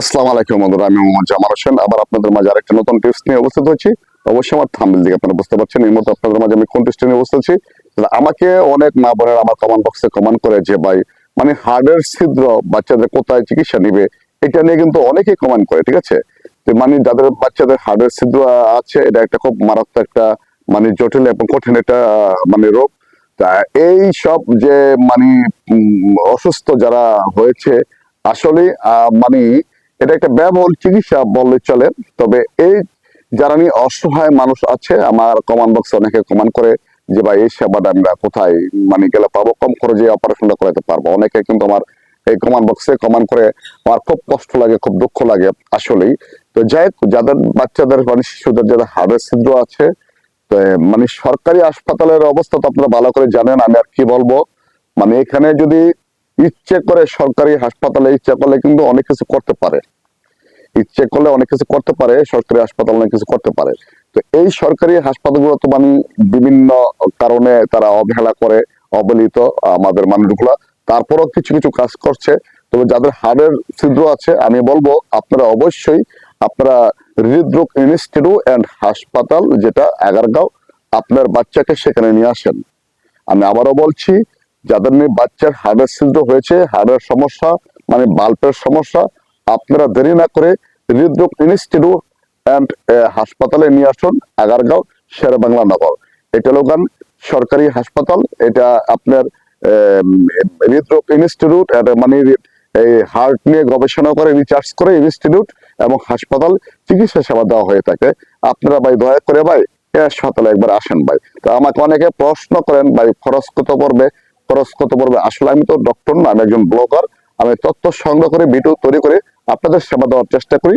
আসসালামু আলাইকুম বন্ধুরা, আমি মোহাম্মদ জামাল হোসেন। আবার আপনাদের মাঝে আরেকটা নতুন টিপস নিয়ে উপস্থিত হচ্ছি অবশ্যই আমার থাম্বিল দিকে আপনারা বুঝতে পারছেন, এই মুহূর্তে আপনাদের মাঝে আমি কোন টিপস নিয়ে আছি। তাহলে আমাকে অনেক মা বোনের আমার কমেন্ট বক্সে কমেন্ট করে যে, ভাই মানে হার্টের ছিদ্র বাচ্চাদের কোথায় চিকিৎসা নিবে? এটা নিয়ে কিন্তু অনেকেই কমেন্ট করে, ঠিক আছে? মানে যাদের বাচ্চাদের হার্টের ছিদ্র আছে, এটা একটা খুব মারাত্মক একটা মানে জটিল এবং কঠিন একটা মানে রোগ। তা এই সব যে মানে অসুস্থ যারা হয়েছে আসলে মানে এটা একটা ব্যয়বহুল চিকিৎসা বললে চলে। তবে এই যারা নিয়ে অসহায় মানুষ আছে আমার কমান বক্সে অনেকে কমান করে যে ভাই এই সেবাটা আমরা কোথায় মানে গেলে পাবো? কম খরচে অপারেশনটা করাতে পারব? অনেকে কিন্তু আমার এই কমান বক্সে কমান করে আমার খুব কষ্ট লাগে খুব দুঃখ লাগে আসলেই। তো যাই হোক, যাদের বাচ্চাদের মানে শিশুদের যাদের হাড়ের ছিদ্র আছে তো মানে সরকারি হাসপাতালের অবস্থা তো আপনারা ভালো করে জানেন আমি আর কি বলব? মানে এখানে যদি ইচ্ছে করে সরকারি হাসপাতালে ইচ্ছে করলে কিন্তু অনেক কিছু করতে পারে। ইচ্ছে করলে অনেক কিছু করতে পারে, সরকারি হাসপাতাল অনেক কিছু করতে পারে। তো এই সরকারি হাসপাতালগুলো তো মানে বিভিন্ন কারণে তারা অবহেলা করে, অবহেলিত আমাদের মানুষগুলা। তারপরও কিছু কিছু কাজ করছে। তবে যাদের হাড়ের ছিদ্র আছে, আমি বলব আপনারা অবশ্যই আপনারা হৃদরোগ ইনস্টিটিউট অ্যান্ড হাসপাতাল, যেটা এগারগাঁও, আপনার বাচ্চাকে সেখানে নিয়ে আসেন। আমি আবারও বলছি যাদের নিয়ে বাচ্চার হাড়ের ছিদ্র হয়েছে, হাড়ের সমস্যা মানে বাল্বের সমস্যা, আপনারা দেরি না করে হৃদরোগ ইনস্টিটিউট অ্যান্ড হাসপাতালে নিয়ে আসুন, আগারগাঁও শের বাংলা নগর। এটা লোকান সরকারি হাসপাতাল, এটা আপনার হৃদরোগ ইনস্টিটিউট মানে এই হার্ট নিয়ে গবেষণা করে রিসার্চ করে ইনস্টিটিউট এবং হাসপাতাল চিকিৎসা সেবা দেওয়া হয়ে থাকে। আপনারা ভাই দয়া করে ভাই হাসপাতালে একবার আসেন ভাই। তো আমাকে অনেকে প্রশ্ন করেন, ভাই খরচ কত পড়বে? খরচ কত পড়বে? আসলে আমি তো ডক্টর না, আমি একজন ব্লগার আমি তথ্য সংগ্রহ করে ভিডিও তৈরি করে আপনাদের সেবা দেওয়ার চেষ্টা করি।